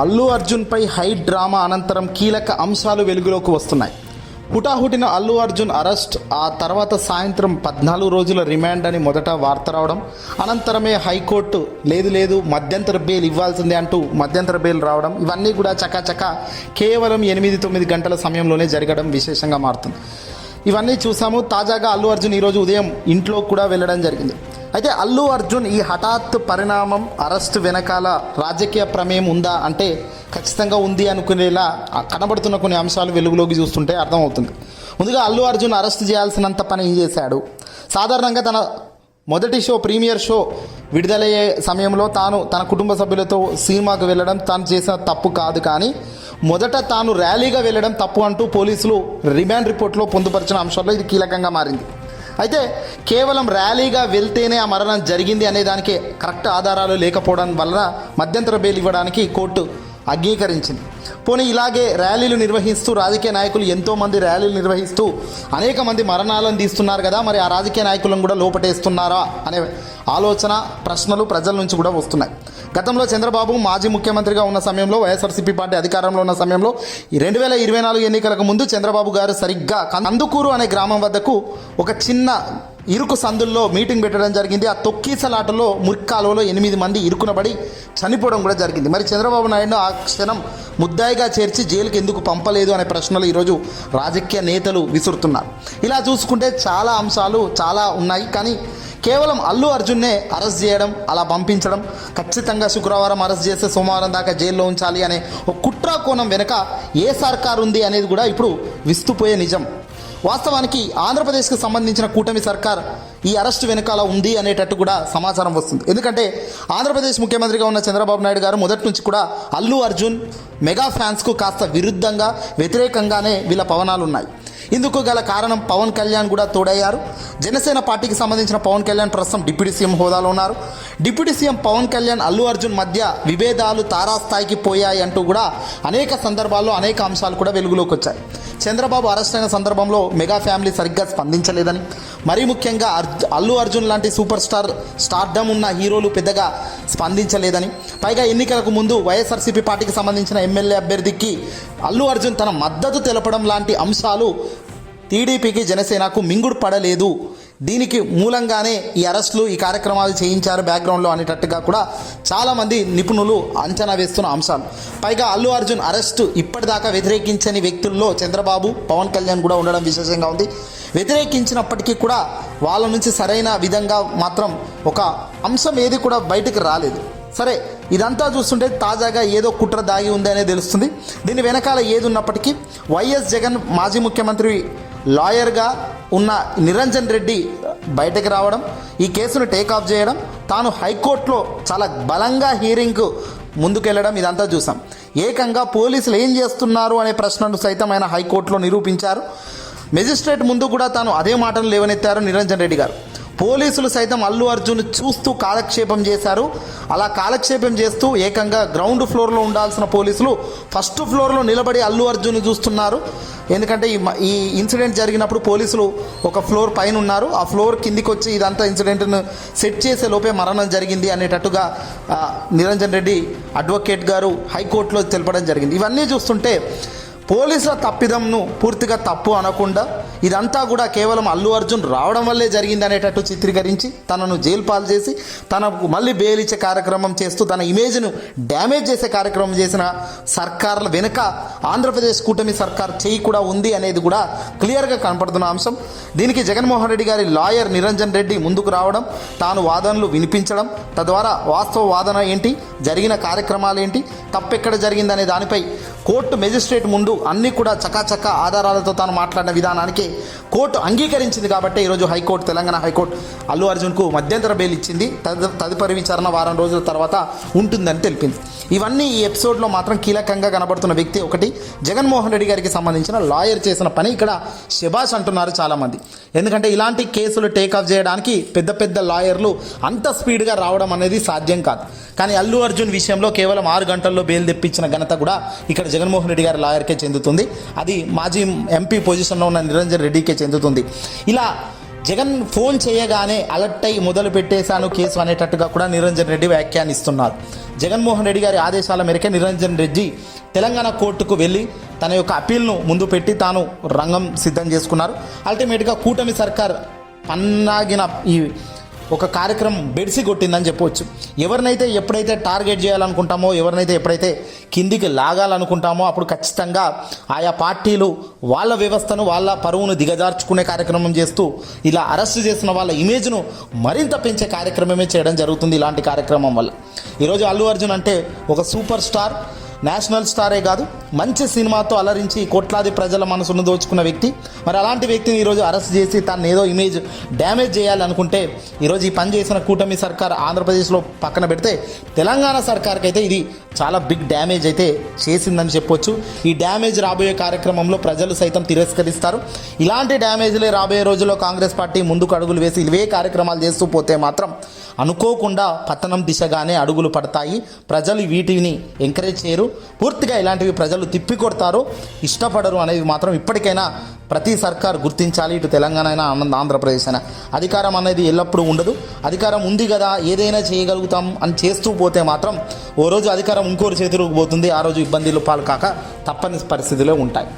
Allu అర్జున్పై high drama అనంతరం కీలక అంశాలు వెలుగులోకి వస్తున్నాయి. హుటాహుటిన అల్లు అర్జున్ అరెస్ట్ ఆ తర్వాత సాయంత్రం పద్నాలుగు రోజుల రిమాండ్ అని మొదట వార్త రావడం అనంతరమే హైకోర్టు లేదు లేదు మధ్యంతర బెయిల్ ఇవ్వాల్సిందే అంటూ మధ్యంతర బెయిల్ రావడం ఇవన్నీ కూడా చకాచక కేవలం ఎనిమిది తొమ్మిది గంటల సమయంలోనే జరగడం విశేషంగా మారుతుంది. ఇవన్నీ చూసాము. తాజాగా అల్లు అర్జున్ ఈరోజు ఉదయం ఇంట్లో కూడా వెళ్ళడం జరిగింది. అయితే అల్లు అర్జున్ ఈ హఠాత్ పరిణామం అరెస్ట్ వెనకాల రాజకీయ ప్రమేయం ఉందా అంటే ఖచ్చితంగా ఉంది అనుకునేలా కనబడుతున్న కొన్ని అంశాలు వెలుగులోకి చూస్తుంటే అర్థమవుతుంది. ముందుగా అల్లు అర్జున్ అరెస్ట్ చేయాల్సినంత పని ఏం చేశాడు? సాధారణంగా తన మొదటి షో ప్రీమియర్ షో విడుదలయ్యే సమయంలో తాను తన కుటుంబ సభ్యులతో సినిమాకు వెళ్ళడం తాను చేసిన తప్పు కాదు కానీ మొదట తాను ర్యాలీగా వెళ్ళడం తప్పు అంటూ పోలీసులు రిమాండ్ రిపోర్ట్లో పొందుపరిచిన అంశాల్లో ఇది కీలకంగా మారింది. అయితే కేవలం ర్యాలీగా వెళ్తేనే ఆ మరణం జరిగింది అనే దానికి కరెక్ట్ ఆధారాలు లేకపోవడం వలన మధ్యంతర బెయిల్ ఇవ్వడానికి కోర్టు అంగీకరించింది. పోనీ ఇలాగే ర్యాలీలు నిర్వహిస్తూ రాజకీయ నాయకులు ఎంతోమంది ర్యాలీలు నిర్వహిస్తూ అనేక మంది మరణాలను తీస్తున్నారు కదా మరి ఆ రాజకీయ నాయకులను కూడా లోపటేస్తున్నారా అనే ఆలోచన ప్రశ్నలు ప్రజల నుంచి కూడా వస్తున్నాయి. గతంలో చంద్రబాబు మాజీ ముఖ్యమంత్రిగా ఉన్న సమయంలో వైఎస్ఆర్సీపీ పార్టీ అధికారంలో ఉన్న సమయంలో ఈ రెండు వేల ఇరవై నాలుగు ఎన్నికలకు ముందు చంద్రబాబు గారు సరిగ్గా కందుకూరు అనే గ్రామం వద్దకు ఒక చిన్న ఇరుకు సందుల్లో మీటింగ్ పెట్టడం జరిగింది. ఆ తొక్కీసలాటలో మురిక్కాలువలో ఎనిమిది మంది ఇరుకునబడి చనిపోవడం కూడా జరిగింది. మరి చంద్రబాబు నాయుడు ఆ క్షణం ముద్దాయిగా చేర్చి జైలుకి ఎందుకు పంపలేదు అనే ప్రశ్నలు ఈరోజు రాజకీయ నేతలు విసురుతున్నారు. ఇలా చూసుకుంటే చాలా అంశాలు చాలా ఉన్నాయి. కానీ కేవలం అల్లు అర్జున్నే అరెస్ట్ చేయడం అలా పంపించడం ఖచ్చితంగా శుక్రవారం అరెస్ట్ చేస్తే సోమవారం దాకా జైల్లో ఉంచాలి అనే ఒక కుట్ర కోణం వెనుక ఏ సర్కారు ఉంది అనేది కూడా ఇప్పుడు విస్తుపోయే నిజం. వాస్తవానికి ఆంధ్రప్రదేశ్కి సంబంధించిన కూటమి సర్కార్ ఈ అరెస్ట్ వెనకాల ఉంది అనేటట్టు కూడా సమాచారం వస్తుంది. ఎందుకంటే ఆంధ్రప్రదేశ్ ముఖ్యమంత్రిగా ఉన్న చంద్రబాబు నాయుడు గారు మొదటి నుంచి కూడా అల్లు అర్జున్ మెగా ఫ్యాన్స్కు కాస్త విరుద్ధంగా వ్యతిరేకంగానే వీళ్ళ పవనాలు ఉన్నాయి ఇందుకు గల కారణం పవన్ కళ్యాణ్ కూడా తోడయ్యారు. జనసేన పార్టీకి సంబంధించిన పవన్ కళ్యాణ్ ప్రస్తుతం డిప్యూటీ సీఎం హోదాలో ఉన్నారు. డిప్యూటీ సీఎం పవన్ కళ్యాణ్ అల్లు అర్జున్ మధ్య విభేదాలు తారాస్థాయికి పోయాయి అంటూ కూడా అనేక సందర్భాల్లో అనేక అంశాలు కూడా వెలుగులోకి వచ్చాయి. చంద్రబాబు అరెస్ట్ అయిన సందర్భంలో మెగా ఫ్యామిలీ సరిగ్గా స్పందించలేదని మరీ ముఖ్యంగా అర్జు అల్లు అర్జున్ లాంటి సూపర్ స్టార్ స్టార్డమ్ ఉన్న హీరోలు పెద్దగా స్పందించలేదని. పైగా ఎన్నికలకు ముందు వైఎస్ఆర్సీపీ పార్టీకి సంబంధించిన ఎమ్మెల్యే అభ్యర్థికి అల్లు అర్జున్ తన మద్దతు తెలపడం లాంటి అంశాలు టీడీపీకి జనసేనకు మింగుడు పడలేదు. దీనికి మూలంగానే ఈ అరెస్టులు ఈ కార్యక్రమాలు చేయించారు బ్యాక్గ్రౌండ్లో అనేటట్టుగా కూడా చాలామంది నిపుణులు అంచనా వేస్తున్న అంశాలు. పైగా అల్లు అర్జున్ అరెస్టు ఇప్పటిదాకా వ్యతిరేకించని వ్యక్తుల్లో చంద్రబాబు పవన్ కళ్యాణ్ కూడా ఉండడం విశేషంగా ఉంది. వ్యతిరేకించినప్పటికీ కూడా వాళ్ళ నుంచి సరైన విధంగా మాత్రం ఒక అంశం ఏది కూడా బయటకు రాలేదు. సరే ఇదంతా చూస్తుంటే తాజాగా ఏదో కుట్ర దాగి ఉంది అనేది తెలుస్తుంది. దీని వెనకాల ఏది ఉన్నప్పటికీ వైఎస్ జగన్ మాజీ ముఖ్యమంత్రి లాయర్గా ఉన్న నిరంజన్ రెడ్డి బయటకు రావడం ఈ కేసును టేక్ ఆఫ్ చేయడం తాను హైకోర్టులో చాలా బలంగా హీరింగ్కు ముందుకెళ్ళడం ఇదంతా చూసాం. ఏకంగా పోలీసులు ఏం చేస్తున్నారు అనే ప్రశ్నను సైతం ఆయన హైకోర్టులో నిరూపించారు. మెజిస్ట్రేట్ ముందు కూడా తాను అదే మాటలు లేవనెత్తారు నిరంజన్ రెడ్డి గారు. పోలీసులు సైతం అల్లు అర్జున్ చూస్తూ కాలక్షేపం చేశారు. అలా కాలక్షేపం చేస్తూ ఏకంగా గ్రౌండ్ ఫ్లోర్లో ఉండాల్సిన పోలీసులు ఫస్ట్ ఫ్లోర్లో నిలబడి అల్లు అర్జున్ చూస్తున్నారు. ఎందుకంటే ఈ ఈ ఇన్సిడెంట్ జరిగినప్పుడు పోలీసులు ఒక ఫ్లోర్ పైన ఉన్నారు. ఆ ఫ్లోర్ కిందికి వచ్చి ఇదంతా ఇన్సిడెంట్ను సెట్ చేసే లోపే మరణం జరిగింది అనేటట్టుగా నిరంజన్ రెడ్డి అడ్వకేట్ గారు హైకోర్టులో తెలపడం జరిగింది. ఇవన్నీ చూస్తుంటే పోలీసుల తప్పిదంను పూర్తిగా తప్పు అనకుండా ఇదంతా కూడా కేవలం అల్లు అర్జున్ రావడం వల్లే జరిగింది అనేటట్టు చిత్రీకరించి తనను జైలు పాలు చేసి తనకు మళ్ళీ బెయిల్ ఇచ్చే కార్యక్రమం చేస్తూ తన ఇమేజ్ను డ్యామేజ్ చేసే కార్యక్రమం చేసిన సర్కార్ల వెనుక ఆంధ్రప్రదేశ్ కూటమి సర్కార్ చేయి కూడా ఉంది అనేది కూడా క్లియర్గా కనపడుతున్న అంశం. దీనికి జగన్మోహన్ రెడ్డి గారి లాయర్ నిరంజన్ రెడ్డి ముందుకు రావడం తాను వాదనలు వినిపించడం తద్వారా వాస్తవ వాదన ఏంటి జరిగిన కార్యక్రమాలు ఏంటి తప్పెక్కడ జరిగిందనే దానిపై కోర్టు మెజిస్ట్రేట్ ముందు అన్నీ కూడా చకాచక ఆధారాలతో తాను మాట్లాడిన విధానానికి కోర్టు అంగీకరించింది కాబట్టి ఈరోజు high court Telangana high court Allu అర్జున్కు మధ్యంతర బెయిల్ ఇచ్చింది. తదు తదుపరి విచారణ వారం రోజుల తర్వాత ఉంటుందని తెలిపింది. ఇవన్నీ ఈ ఎపిసోడ్లో మాత్రం కీలకంగా కనబడుతున్న వ్యక్తి ఒకటి జగన్మోహన్ రెడ్డి గారికి సంబంధించిన లాయర్ చేసిన పని ఇక్కడ శభాష్ అంటున్నారు చాలామంది. ఎందుకంటే ఇలాంటి కేసులు టేకాఫ్ చేయడానికి పెద్ద పెద్ద లాయర్లు అంత స్పీడ్గా రావడం అనేది సాధ్యం కాదు. కానీ అల్లు అర్జున్ విషయంలో కేవలం ఆరు గంటల్లో బెయిల్ తెప్పించిన ఘనత కూడా ఇక్కడ జగన్మోహన్ రెడ్డి గారి లాయర్కే చెందుతుంది. అది మాజీ ఎంపీ పొజిషన్లో ఉన్న నిరంజన్ రెడ్డికే చెందుతుంది. ఇలా జగన్ ఫోన్ చేయగానే అలర్ట్ అయి మొదలు పెట్టేశాను కేసు అనేటట్టుగా కూడా నిరంజన్ రెడ్డి వ్యాఖ్యానిస్తున్నారు. జగన్మోహన్ రెడ్డి గారి ఆదేశాల మేరకే నిరంజన్ రెడ్డి తెలంగాణ కోర్టుకు వెళ్ళి తన యొక్క అప్పీల్ను ముందు పెట్టి తాను రంగం సిద్ధం చేసుకున్నారు. అల్టిమేట్గా కూటమి సర్కార్ పన్నాగిన ఈ ఒక కార్యక్రమం బెడిసి కొట్టిందని చెప్పవచ్చు ఎవరినైతే ఎప్పుడైతే టార్గెట్ చేయాలనుకుంటామో ఎవరినైతే ఎప్పుడైతే కిందికి లాగాలనుకుంటామో అప్పుడు ఖచ్చితంగా ఆయా పార్టీలు వాళ్ళ వ్యవస్థను వాళ్ళ పరువును దిగజార్చుకునే కార్యక్రమం చేస్తూ ఇలా అరెస్ట్ చేసిన వాళ్ళ ఇమేజ్ను మరింత పెంచే కార్యక్రమమే చేయడం జరుగుతుంది ఇలాంటి కార్యక్రమం వల్ల. ఈరోజు అల్లు అర్జున్ అంటే ఒక సూపర్ స్టార్. నేషనల్ స్టారే కాదు మంచి సినిమాతో అలరించి కోట్లాది ప్రజల మనసును దోచుకున్న వ్యక్తి. మరి అలాంటి వ్యక్తిని ఈరోజు అరెస్ట్ చేసి తను ఏదో ఇమేజ్ డ్యామేజ్ చేయాలనుకుంటే ఈరోజు ఈ పని చేసిన కూటమి సర్కార్ ఆంధ్రప్రదేశ్లో పక్కన పెడితే తెలంగాణ సర్కార్కి అయితే ఇది చాలా బిగ్ డ్యామేజ్ అయితే చేసిందని చెప్పొచ్చు. ఈ డ్యామేజ్ రాబోయే కార్యక్రమంలో ప్రజలు సైతం తిరస్కరిస్తారు. ఇలాంటి డ్యామేజ్లే రాబోయే రోజుల్లో కాంగ్రెస్ పార్టీ ముందుకు అడుగులు వేసి ఇవే కార్యక్రమాలు చేస్తూ పోతే మాత్రం అనుకోకుండా పతనం దిశగానే అడుగులు పడతాయి. ప్రజలు వీటిని ఎంకరేజ్ చేయరు. పూర్తిగా ఇలాంటివి ప్రజలు తిప్పికొడతారు ఇష్టపడరు అనేది మాత్రం ఇప్పటికైనా ప్రతి సర్కార్ గుర్తించాలి. ఇటు తెలంగాణ అయినా ఆనంద ఆంధ్రప్రదేశ్ అయినా. అధికారం అనేది ఎల్లప్పుడూ ఉండదు. అధికారం ఉంది కదా ఏదైనా చేయగలుగుతాం అని చేస్తూ పోతే మాత్రం ఓ రోజు అధికారం ఇంకోరు చేతిలోకి పోతుంది. ఆ రోజు ఇబ్బందులు పాలు కాక తప్పని పరిస్థితిలో ఉంటాయి.